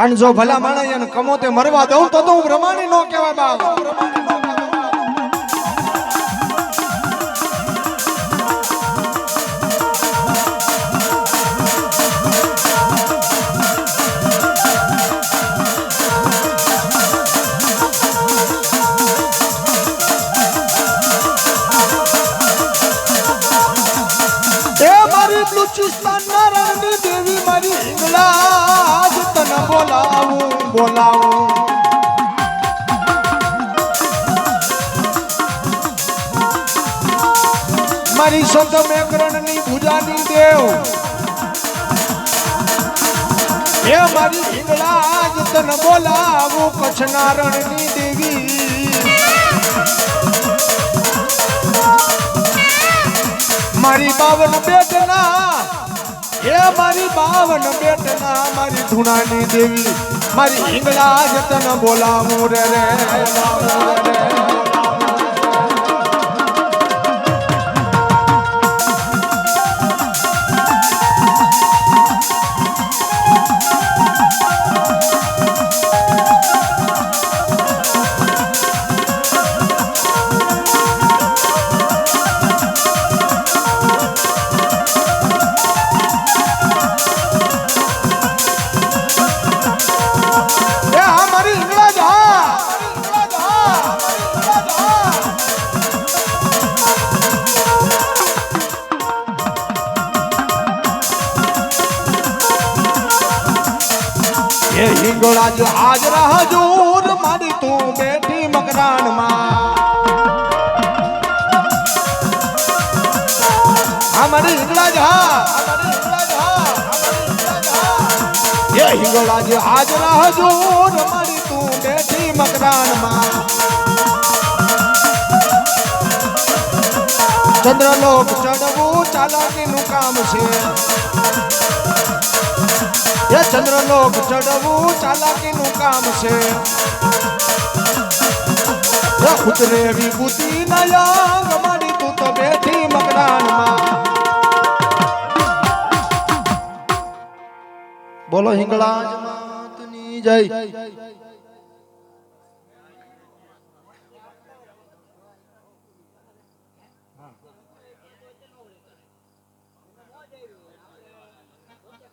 અને જો ભલા માણસ એને કમોતે મરવા દઉં તો તો હું બ્રહ્માણી નો કહેવા બાપ. મારી બલુચિસ્તાનના રણની દેવી મારી હિંગલાજ તને બોલાવું બોલાવું. મારી સંત મેકરણની ભુજાની દેવ. એ મારી હિંગલાજ તને બોલાવું કચ્છ રણની દેવી. મારી બાવન બેટના એ મારી બાવન બેટના, મારી ધૂણાની દેવી, મારી હિંગળા જતન બોલાવું રે રે, બોલાવું રે. એ હિંગળા જ હાજર હજૂર મારી તું બેઠી મકરાણમાં અમારી હિંગળા જ હા અમારી હિંગળા જ હા અમારી હિંગળા જ હા એ હિંગળા જ હાજર હજૂર મારી તું બેઠી મકરાણમાં ચંદ્રલોક ચડવું ચાલાકીનું કામ છે એ ચંદ્રલોક ચડવું ચાલાકીનું કામ છે. ઉતરે વિભૂતિ નયા મારી તું તો બેઠી મકરાનમાં. બોલો હિંગળાજ માતની જય.